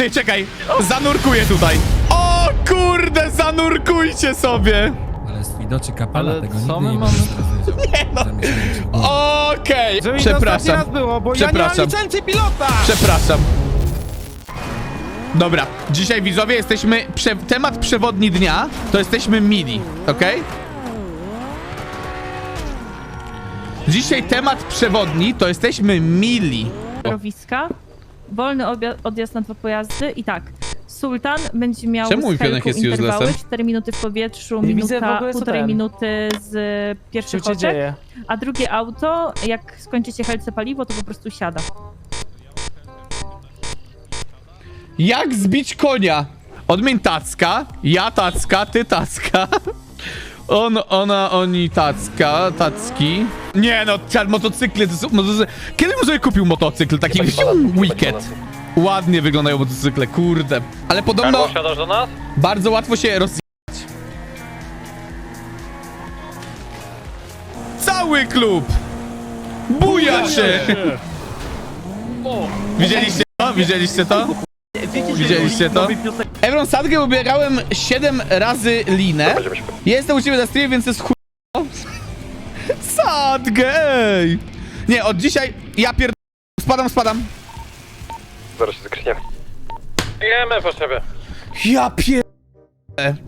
Ty, czekaj, zanurkuję tutaj. O kurde, zanurkujcie sobie. Ale z widoczy kapela Ale tego co nigdy my nie mamy- w głowie. Okej, Żeby mi to ostatni przepraszam. raz było, bo ja nie mam Przepraszam. licencji pilota! Przepraszam. Dobra, dzisiaj widzowie jesteśmy. Prze temat przewodni dnia to jesteśmy mili, ok? Dzisiaj temat przewodni to jesteśmy mili. torowiska, wolny odjazd na dwa pojazdy i tak. Sultan będzie miał Czemu mój pionek jest interwały, uselessem? 4 minuty w powietrzu, Nie widzę w minuta, ogóle, co półtorej ten. minuty z Co pierwszych się oczek, dzieje? a drugie auto, jak skończycie helce paliwo, to po prostu siada. Jak zbić konia? Odmień tacka, ja tacka, ty tacka. On, ona, oni tacka, tacki. Nie no, motocykle to są... Motocy... Kiedy bym sobie kupił motocykl? Taki weekend. Ładnie wyglądają motocykle, kurde. Ale podobno Wsiadasz do nas? bardzo łatwo się rozjechać. Cały klub! Buja się! Widzieliście to? Widzieliście to? Widzieliście to? Evron Sadgę ubierałem 7 razy linę. Jestem u ciebie na streamie, więc jest chuj... Sadgę, ej! Nie, od dzisiaj ja pier... Spadam, spadam. Zaraz się zakryniemy. Jemy po ciebie. Ja pier...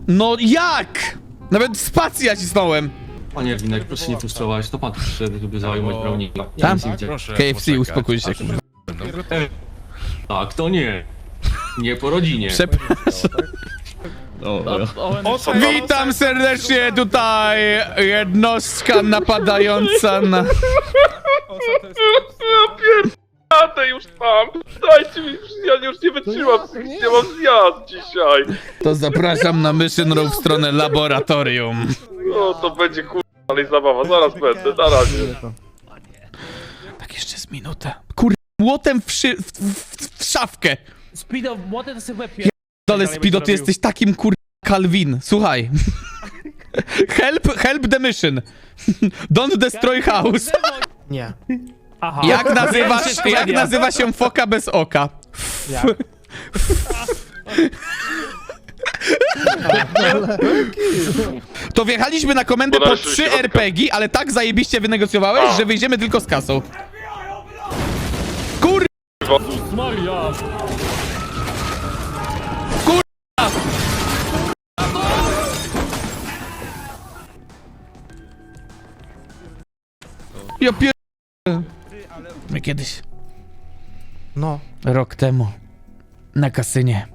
No jak? Nawet spacja cisnąłem. Panie Erwinek, proszę nie frustrować, to pan tu przyszedł, żeby zająć prawnika. Ja Tam? KFC, uspokój się. A kto nie? Nie po rodzinie. Przepraszam. O, co? Witam serdecznie tutaj jednostka napadająca na... Jadę już tam! Dajcie mi, ja już nie wytrzymam, nie mam zjazd dzisiaj! To zapraszam na Mission Row w stronę laboratorium. No to będzie kur... ale zabawa, zaraz będę, na razie. Tak jeszcze z minutę. Kur... Młotem w, szy... w, w, w szafkę. Speedo, młody to sobie łeb pie- Dole Speedo, ty jesteś takim kur... Calvin. Słuchaj. help, help the mission. Don't destroy house. Nie. Aha. Jak nazywasz, jak nazywa się foka bez oka? Jak? To wjechaliśmy na komendę po Podajesz 3 środka. RPG, ale tak zajebiście wynegocjowałeś, że wyjdziemy tylko z kasą. Kur... Ja pier... My kiedyś, No. rok temu, na kasynie,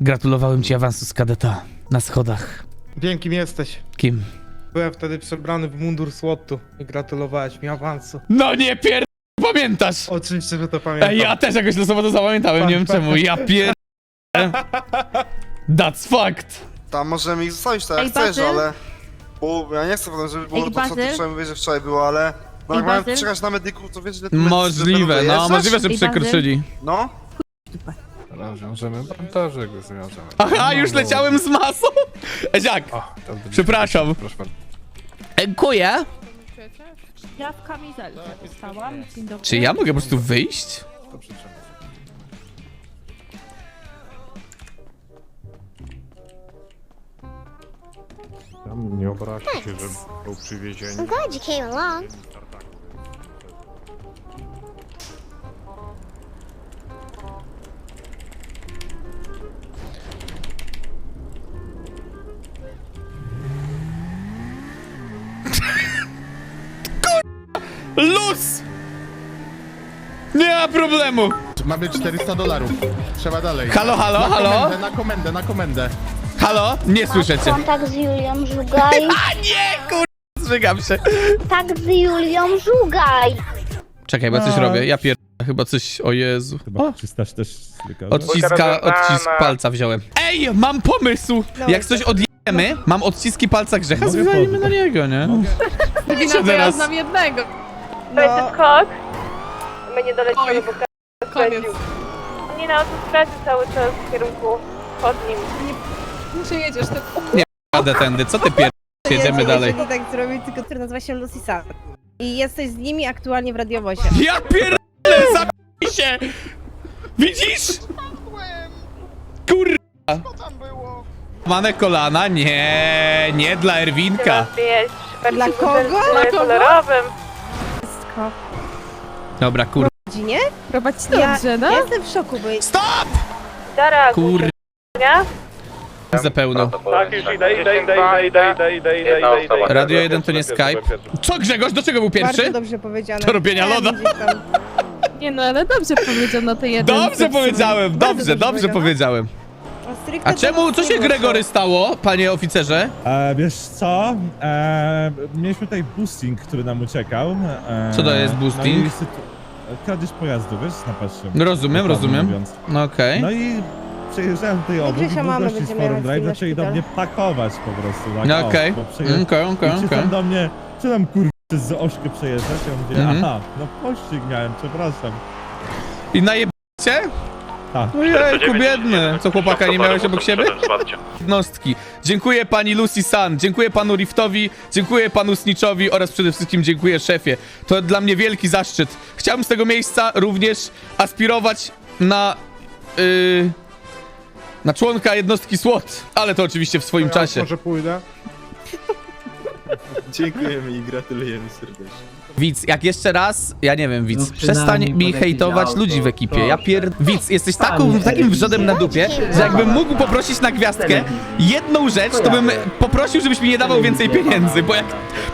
gratulowałem ci awansu z kadeta na schodach. Wiem kim jesteś. Kim? Byłem wtedy przebrany w mundur SWAT-u i gratulowałeś mi awansu. No nie pier... Pamiętasz! Oczywiście, że to pamiętam. Ej, ja też jakoś losowo to zapamiętałem, nie wiem czemu. Ja pier... That's fact. Tam możemy ich zostawić tak jak Ej, chcesz, Bazyl? ale... Bo ja nie chcę potem, żeby było Ej, to, co ty Bazyl? wczoraj mówisz, że wczoraj było, ale... No jak mają Bazyl? na medyku, to wiesz, że... Możliwe, no możliwe, że Bazyl? przekroczyli. No, Rozwiążemy bandaże, go związamy. Aha, już leciałem z masą? Eziak, przepraszam. Proszę bardzo. Dziękuję. Ja w kamizelce zostałam. Dzień dobry. Czy ja mogę po prostu wyjść? Tam nie obraźcie się, że był przywiezieni. glad you came along. Luz! Nie ma problemu. Mamy 400 dolarów. Trzeba dalej. Halo, halo, Na halo? komendę, na komendę, na komendę. Halo? Nie słyszę cię. Kontakt z Julią Żugaj. A nie, kur... Zżygam się. Kontakt z Julią Żugaj. Czekaj, bo ja coś robię. Ja pier... Chyba coś... O Jezu. O, Czystasz też odciska... Odcisk palca wziąłem. Ej, mam pomysł! Jak coś odjemy, mam odciski palca grzecha, zwalimy na niego, nie? Widzicie teraz. znam jednego. To jest skok. My nie dolecimy, bo koniec. Nie na autostradzie cały czas w kierunku wschodnim. Muszę jedziesz, to Jadę tędy, co ty pier... Jedziemy dalej. To tak zrobić, tylko który nazywa się Lucisa. I jesteś z nimi aktualnie w radiowozie. Ja pierdolę, zabij się! Widzisz? Mane kolana? Nie, nie dla Erwinka. Rozbijać przy Dla parku kogo? Dla kogo? kolorowym. Dobra, kur... Dzinie? Prowadź Ja, dobrze, no? ja jestem w szoku, bo Stop! Dara, Kur... nie? Zapełno. Tak, już idę, idę, idę, idę, idę, idę, idę, idę, idę, idę. Radio 1 to nie Skype. Co Grzegorz, do czego był pierwszy? dobrze powiedziane. Do robienia loda. Nie no, ale dobrze powiedział na tej jeden. Dobrze powiedziałem, dobrze, dobrze powiedziałem. A czemu, co się Gregory stało, panie oficerze? E, wiesz co? E, mieliśmy tutaj boosting, który nam uciekał. E, Co to jest boosting? No i sytu- kradzież pojazdu, wiesz, na patrzę. Rozumiem, rozumiem. No okej. No i przejeżdżałem tutaj obok i Grzesia mamy gości z będziemy Forum Drive zaczęli do szpital. mnie pakować po prostu. Tak, No o, okej, bo przeje- okej, okej, I okej. do mnie, czy tam kur... z ośkę przejeżdżać? Ja mówię, Mhm. aha, no pościg miałem, przepraszam. I najebcie? Tak. Ojejku, biedny. Co, chłopaka nie miałeś obok siebie? Jednostki. Dziękuję pani Lucy Sun, dziękuję panu Riftowi, dziękuję panu Snitchowi oraz przede wszystkim dziękuję szefie. To dla mnie wielki zaszczyt. Chciałbym z tego miejsca również aspirować na... Yy, na członka jednostki SWAT, ale to oczywiście w swoim czasie. Może pójdę? Dziękujemy i gratulujemy serdecznie. Widz, jak jeszcze raz, ja nie wiem, widz, No przestań mi hejtować auto, ludzi w ekipie. Ja pier... Widz, jesteś taką, takim wrzodem na dupie, że jakbym mógł poprosić na gwiazdkę jedną rzecz, to bym poprosił, żebyś mi nie dawał więcej pieniędzy, bo jak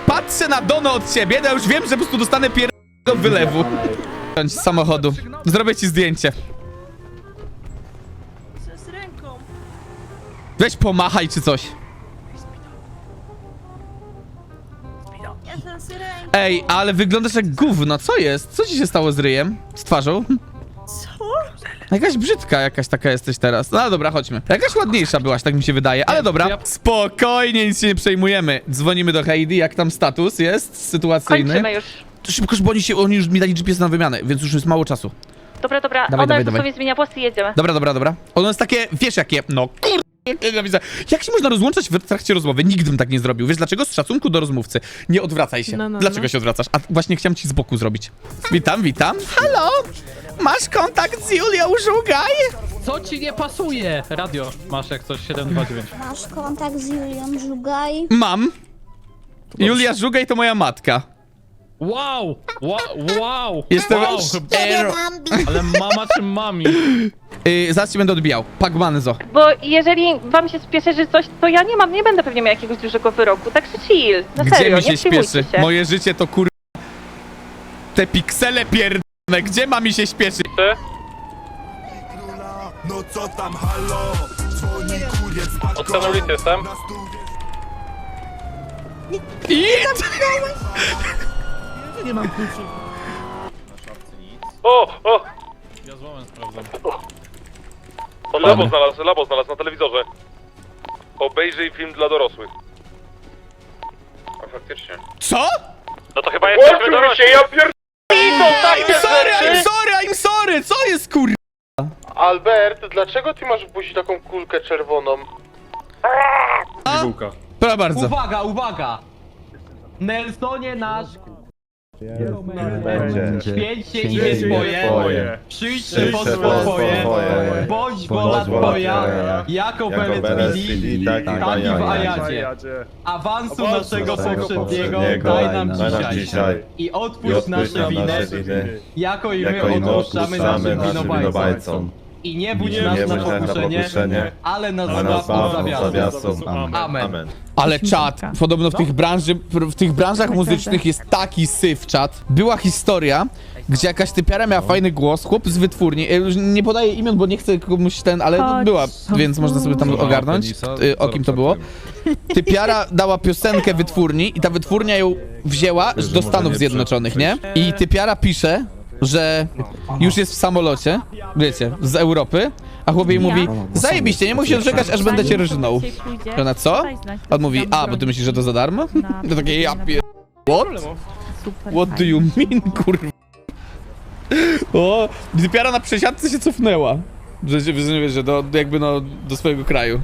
patrzę na Dono od ciebie, to ja już wiem, że po prostu dostanę pier... do wylewu. Z samochodu. Zrobię ci zdjęcie. Z ręką. Weź pomachaj czy coś. Ej, ale wyglądasz jak gówno, co jest? Co ci się stało z ryjem? Z twarzą? Co? Jakaś brzydka jakaś taka jesteś teraz. No dobra, chodźmy. Jakaś ładniejsza byłaś, tak mi się wydaje, ale dobra. Spokojnie, nic się nie przejmujemy. Dzwonimy do Heidi, jak tam status jest sytuacyjny. Kończymy już. To szybko, bo oni, się, oni już mi dali GPS na wymianę, więc już jest mało czasu. Dobra, dobra, Dawaj, ona dawaj, już dawaj. sobie zmienia włosy i jedziemy. Dobra, dobra, dobra. Ono jest takie, wiesz jakie, no kur... Jak się można rozłączać w trakcie rozmowy? Nigdy bym tak nie zrobił. Wiesz dlaczego? Z szacunku do rozmówcy. Nie odwracaj się. No, no, dlaczego no. się odwracasz? A właśnie chciałem ci z boku zrobić. Witam, witam. Halo? Masz kontakt z Julią Żugaj? Co ci nie pasuje? Radio, masz jak coś 729. Masz kontakt z Julią Żugaj? Mam. Julia Żugaj to moja matka. Wow! Wow! wow. Jestem... Wow! Ero... Ale mama czy mami? Yy, zaraz ci będę odbijał. Pagmanzo. Bo jeżeli wam się spieszy, że coś, to ja nie mam, nie będę pewnie miał jakiegoś dużego wyroku. Także chill, na Gdzie serio, mi się nie przejmujcie śpieszy? się. Moje życie to kur... Te piksele pierdolone. Gdzie ma mi się śpieszyć? Od strony ulicy jestem. Idź! O, o! Ja złamem sprawdzam. O, labo znalazł, labo znalazł na telewizorze. Obejrzyj film dla dorosłych. A faktycznie. Co? No to chyba jesteśmy dorośli. się, ja pier... I'm sorry, I'm sorry, I'm sorry! Co jest kur... Albert, dlaczego ty masz w buzi taką kulkę czerwoną? Proszę bardzo. Uwaga, uwaga! Nelsonie nasz... Święć się imię swoje, przyjdź się po swoje, bądź wola twoja, jako Belet tak i w Ajadzie. Awansu naszego poprzedniego daj nam dzisiaj. i odpuść nasze winy, jako i my odpuszczamy naszym winowajcom. I nie budź nas na pokuszenie, ale nas zbaw od zawiasu. Amen. Ale czat, podobno w tych, branży, w tych branżach muzycznych jest taki syf czat. Była historia, gdzie jakaś typiara miała fajny głos, chłop z wytwórni, ja już nie podaję imion, bo nie chcę komuś ten, ale no, Chodź. była, więc można sobie tam ogarnąć, y, o kim to było. Typiara dała piosenkę wytwórni i ta wytwórnia ją wzięła do Stanów Zjednoczonych, nie? I typiara pisze, że już jest w samolocie, wiecie, z Europy, a chłop jej mówi, zajebiście, nie musisz się doczekać, aż będę cię ryżnął. Ona co? On mówi, a, bo ty myślisz, że to za darmo? To takie, ja pier... What? What do you mean, kurwa? O, typiara na przesiadce się cofnęła. Że, że, że, że do, jakby no, do swojego kraju.